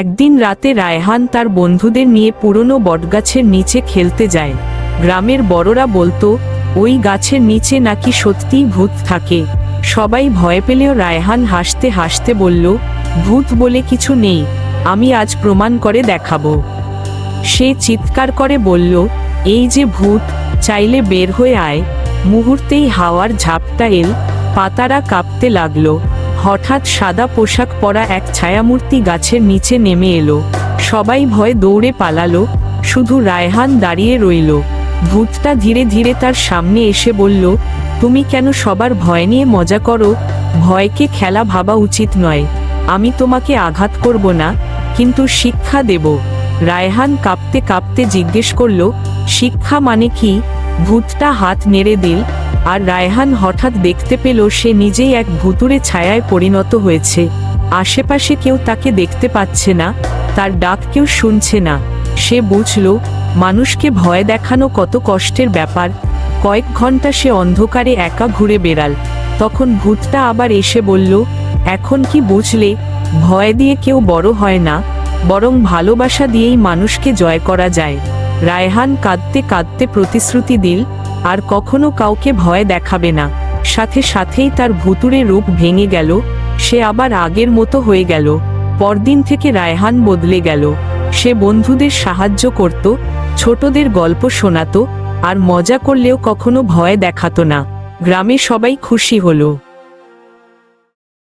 একদিন রাতে রায়হান তার বন্ধুদের নিয়ে পুরনো বটগাছের নিচে খেলতে যায়। গ্রামের বড়রা বলতো, ওই গাছের নিচে নাকি সত্যিই ভূত থাকে। সবাই ভয় পেলেও রায়হান হাসতে হাসতে বলল, ভূত বলে কিছু নেই, আমি আজ প্রমাণ করে দেখাবো। সে চিৎকার করে বলল, এই যে ভূত, চাইলে বের হয়ে আয়। মুহূর্তেই হাওয়ার ঝাপটা এল, পাতারা কাঁপতে লাগল। হঠাৎ সাদা পোশাক পরা এক ছায়ামূর্তি গাছের নিচে নেমে এলো। সবাই ভয়ে দৌড়ে পালালো, শুধু রায়হান দাঁড়িয়ে রইল। ভূতটা ধীরে ধীরে তার সামনে এসে বলল, তুমি কেন সবার ভয় নিয়ে মজা করো? ভয়কে খেলা ভাবা উচিত নয়। আমি তোমাকে আঘাত করব না, কিন্তু শিক্ষা দেব। রায়হান কাঁপতে কাঁপতে জিজ্ঞেস করল, শিক্ষা মানে কি? ভূতটা হাত নেড়ে দিল আর রায়হান হঠাৎ দেখতে পেল সে নিজেই এক ভুতুরে ছায়ায় পরিণত হয়েছে। আশেপাশে কেউ তাকে দেখতে পাচ্ছে না, তার ডাক কেউ শুনছে না। সে বুঝল, মানুষকে ভয় দেখানো কত কষ্টের ব্যাপার। কয়েক ঘণ্টা সে অন্ধকারে একা ঘুরে বেড়াল। তখন ভূতটা আবার এসে বলল, এখন কি বুঝলে, ভয় দিয়ে কেউ বড় হয় না, বরং ভালোবাসা দিয়েই মানুষকে জয় করা যায়। রায়হান কাঁদতে কাঁদতে প্রতিশ্রুতি দিল আর কখনো কাউকে ভয় দেখাবে না। সাথে সাথেই তার ভুতুরে রূপ ভেঙে গেল, সে আবার আগের মতো হয়ে গেল। পরদিন থেকে রায়হান বদলে গেল। সে বন্ধুদের সাহায্য করত, ছোটদের গল্প শোনাতো, আর মজা করলেও কখনো ভয় দেখাতো না। গ্রামে সবাই খুশি হলো।